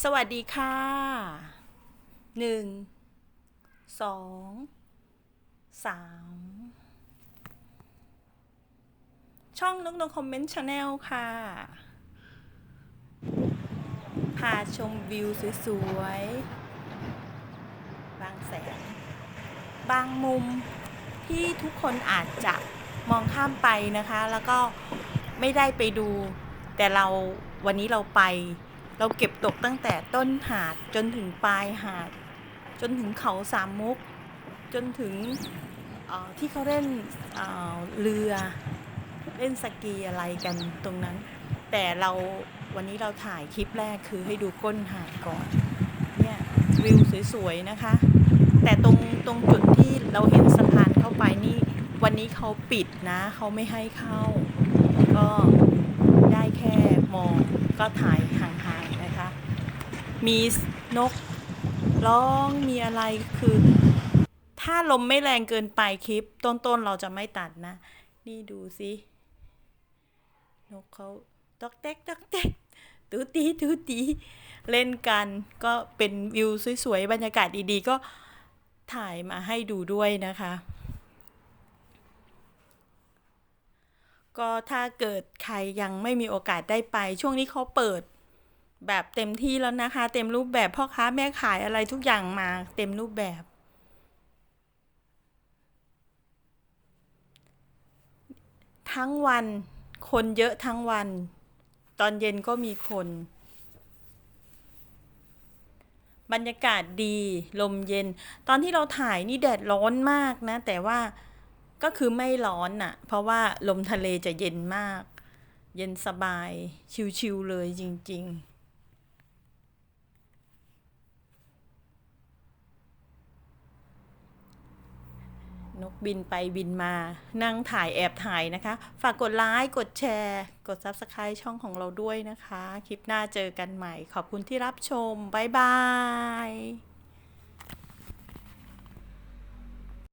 สวัสดีค่ะหนึ่งสองสามช่องนกนกคอมเมนต์ชาแนลค่ะ พาชมวิวสวยๆ บางแสน บางมุมที่ทุกคนอาจจะมองข้ามไปนะคะ แล้วก็ไม่ได้ไปดู แต่เราวันนี้เราไป เราเก็บตกตั้งแต่ต้นหาดจนถึงปลายหาด จนถึงเขาสามมุก จนถึงที่เขาเล่นเเรือเล่นสกีอะไรกันตรงนั้น แต่เราวันนี้เราถ่ายคลิปแรกคือให้ดูก้นหาดก่อนเนี่ยวิวสวยๆนะคะ แต่ตรงตรงจุดที่เราเห็นสะพานเข้าไปนี่วันนี้เขาปิดนะเขาไม่ให้เข้า ก็ได้แค่มองก็ถ่าย มีนกร้องมีอะไรคือ ถ้าลมไม่แรงเกินไปคลิป ต้นๆเราจะไม่ตัดนะ นี่ดูสินกเขาตอกแตกตอกแตกตูตีตูตีเล่นกันก็เป็นวิวสวยๆ บรรยากาศดีๆ ก็ถ่ายมาให้ดูด้วยนะคะ ก็ถ้าเกิดใครยังไม่มีโอกาสได้ไป ช่วงนี้เขาเปิด แบบเต็มที่แล้วนะคะ เต็มรูปแบบพ่อค้าแม่ขายอะไรทุกอย่างมาเต็มรูปแบบ ทั้งวัน คนเยอะทั้งวัน ตอนเย็นก็มีคน บรรยากาศดี ลมเย็น ตอนที่เราถ่ายนี่แดดร้อนมากนะ แต่ว่าก็คือไม่ร้อนน่ะ เพราะว่าลมทะเลจะเย็นมาก เย็นสบาย ชิวๆเลยจริง ๆ นกบินไปบินมา นั่งถ่ายแอบถ่ายนะคะ ฝากกดไลค์กดแชร์ กด Subscribe ช่องของเราด้วยนะคะ คลิปหน้าเจอกันใหม่ ขอบคุณที่รับชม บ๊ายบาย